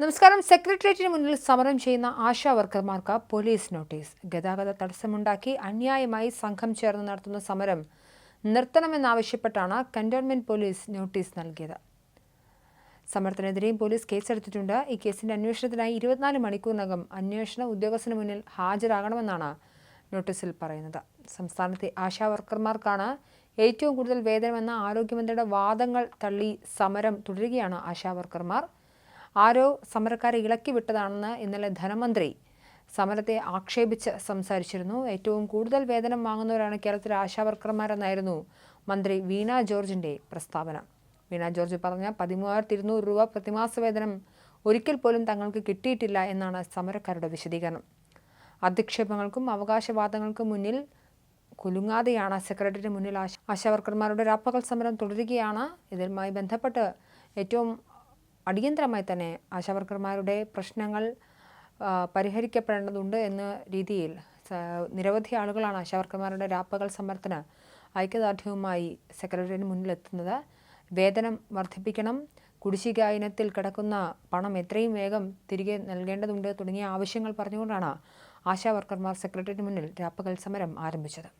നമസ്കാരം. സെക്രട്ടേറിയറ്റിന് മുന്നിൽ സമരം ചെയ്യുന്ന ആശാ വർക്കർമാർക്ക് പോലീസ് നോട്ടീസ്. ഗതാഗത തടസ്സമുണ്ടാക്കി അന്യായമായി സംഘം ചേർന്ന് നടത്തുന്ന സമരം നിർത്തണമെന്നാവശ്യപ്പെട്ടാണ് കന്റോൺമെന്റ് പോലീസ് നോട്ടീസ് നൽകിയത്. സമരത്തിനെതിരെയും പോലീസ് കേസെടുത്തിട്ടുണ്ട്. ഈ കേസിന്റെ അന്വേഷണത്തിനായി ഇരുപത്തിനാല് മണിക്കൂറിനകം അന്വേഷണ ഉദ്യോഗസ്ഥന് മുന്നിൽ ഹാജരാകണമെന്നാണ് നോട്ടീസിൽ പറയുന്നത്. സംസ്ഥാനത്തെ ആശാ വർക്കർമാർക്കാണ് ഏറ്റവും കൂടുതൽ വേതനമെന്ന ആരോഗ്യമന്ത്രിയുടെ വാദങ്ങൾ തള്ളി സമരം തുടരുകയാണ് ആശാ വർക്കർമാർ. ആരോ സമരക്കാരെ ഇളക്കി വിട്ടതാണെന്ന് ഇന്നലെ ധനമന്ത്രി സമരത്തെ ആക്ഷേപിച്ച് സംസാരിച്ചിരുന്നു. ഏറ്റവും കൂടുതൽ വേതനം വാങ്ങുന്നവരാണ് കേരളത്തിലെ ആശാവർക്കർമാരെന്നായിരുന്നു മന്ത്രി വീണ ജോർജിന്റെ പ്രസ്താവന. വീണ ജോർജ് പറഞ്ഞ പതിമൂവായിരത്തി ഇരുന്നൂറ് രൂപ പ്രതിമാസ വേതനം ഒരിക്കൽ പോലും തങ്ങൾക്ക് കിട്ടിയിട്ടില്ല എന്നാണ് സമരക്കാരുടെ വിശദീകരണം. അധിക്ഷേപങ്ങൾക്കും അവകാശവാദങ്ങൾക്കും മുന്നിൽ കുലുങ്ങാതെയാണ് സെക്രട്ടറിയുടെ മുന്നിൽ ആശ ആശാവർക്കർമാരുടെ രാപ്പകൽ സമരം തുടരുകയാണ്. ഇതുമായി ബന്ധപ്പെട്ട് ഏറ്റവും അടിയന്തരമായി തന്നെ ആശാവർക്കർമാരുടെ പ്രശ്നങ്ങൾ പരിഹരിക്കപ്പെടേണ്ടതുണ്ട് എന്ന രീതിയിൽ നിരവധി ആളുകളാണ് ആശാവർക്കർമാരുടെ രാപ്പകൽ സമർത്ഥന ഐക്യദാർഢ്യവുമായി സെക്രട്ടറിയുടെ മുന്നിലെത്തുന്നത്. വേതനം വർദ്ധിപ്പിക്കണം കുടിശ്ശിക ഇനത്തിൽ കിടക്കുന്ന പണം എത്രയും വേഗം തിരികെ നൽകേണ്ടതുണ്ട് തുടങ്ങിയ ആവശ്യങ്ങൾ പറഞ്ഞുകൊണ്ടാണ് ആശാവർക്കർമാർ സെക്രട്ടറിയുടെ മുന്നിൽ രാപ്പകൽ സമരം ആരംഭിച്ചത്.